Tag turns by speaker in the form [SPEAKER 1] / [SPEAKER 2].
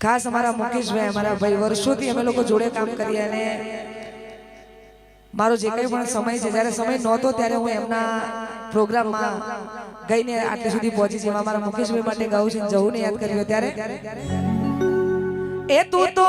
[SPEAKER 1] ખાસ અમારા મુકેશભાઈ અમારા ભાઈ વર્ષોથી અમે લોકો જોડે કામ કરીએ અને મારો જે કંઈ પણ સમય છે જ્યારે સમય નહોતો ત્યારે હું એમના પ્રોગ્રામમાં ગઈને આટલે સુધી પહોંચી જેમાં એમાં મારા મુકેશભાઈ માટે ગાઉં છે જવું ને યાદ કર્યો ત્યારે. એ તું તો